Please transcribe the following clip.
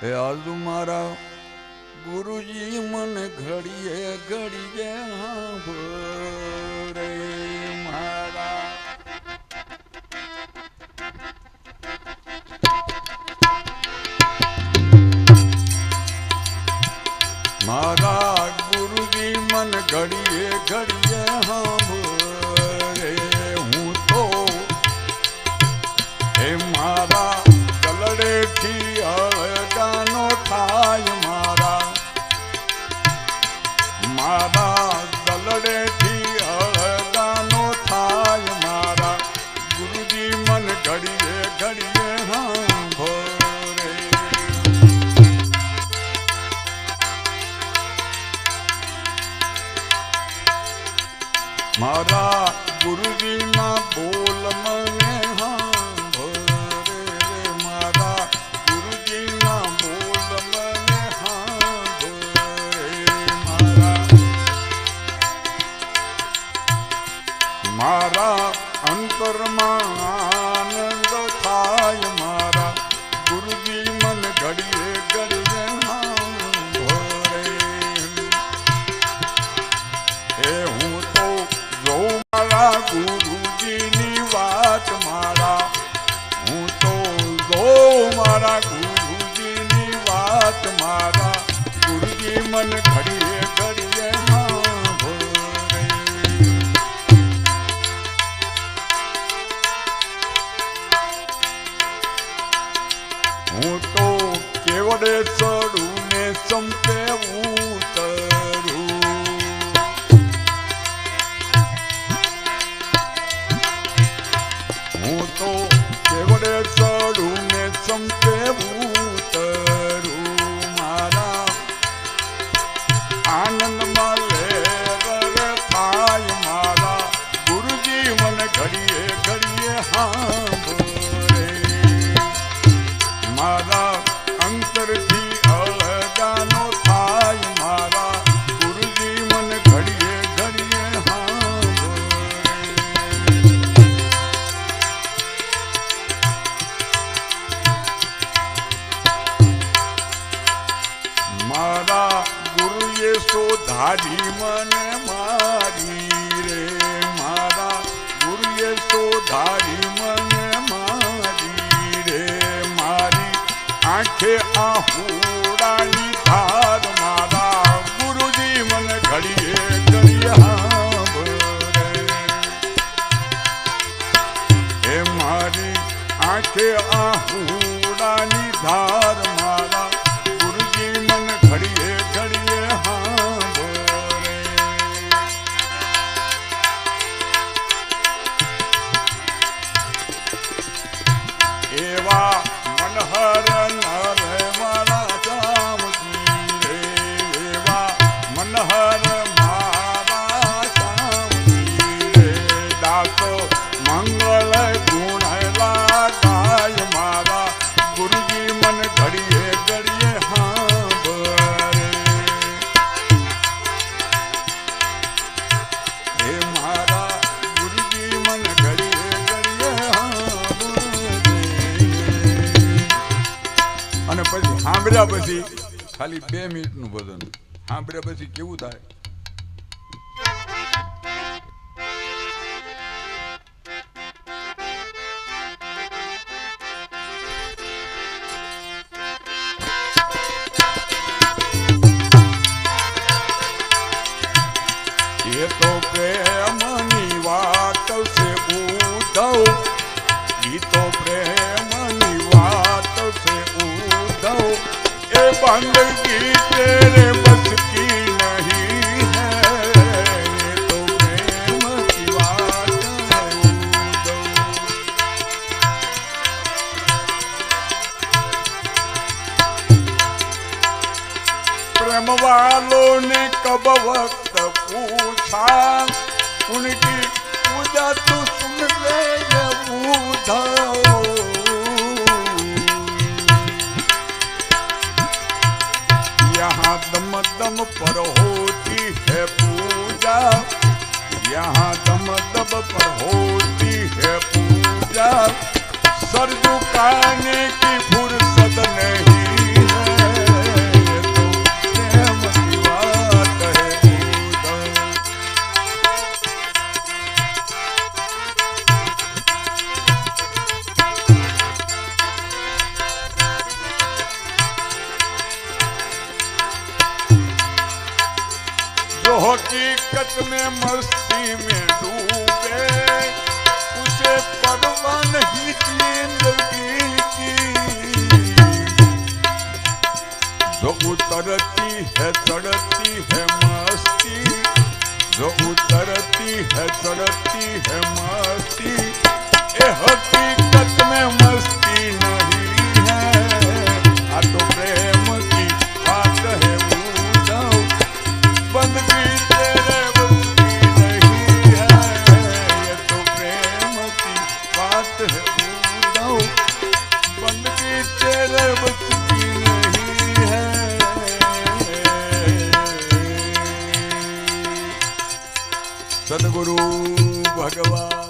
હે આજુ મારા ગુરુજી મને ઘડીએ ઘડીએ હા મારા મારા કલડેથી અળગાનો થાય મારા ગુરુજી મન ઘડીએ ઘડીએ હાંભળે મારા ગુરુજીના અંતરમાં આનંદ થાય મારા ગુરુજી, મન ઘડીએ ઘડીએ હાંભળે. હે હું તો જોઉં મારા ગુરુજીની વાત મારા. હું તો જોઉં મારા ગુરુજીની વાત મારા. ગુરુજી, મન ઘડીએ હું તો કેવડે ચડું ને સંપે ઉતરું. હું તો કેવડે ચડું ને સંપે શોધારી મને મારી રે મારા ગુરુએ શોધારી મને મારી રે મારી આંખે આહુડાની ધાર મારા ગુરુજી મને ઘડીએ મારી આંખે આહુડાની ધાર સાંભળ્યા પછી ખાલી બે મિનિટનું ભજન. સાંભળ્યા પછી કેવું થાય? એ તો પ્રેમની વાત છે ઉધવ એ તો પ્રેમની વાત છે ઉધવ बंदगी तेरे बस की नहीं है ये तो प्रेम की बात प्रेम वालों ने कब वक्त पूछा उनकी पूजा तू सुन ले ये दम पर होती है पूजा। यहाँ दम दब पर होती है पूजा। सर झुकाने की में मस्ती में डूबे। उसे परवाह नहीं ज़िंदगी जो उतरती है, चढ़ती है मस्ती। जो उतरती है, चढ़ती है मस्ती। ए हकीकत में मस्ती Sadhguru Bhagavan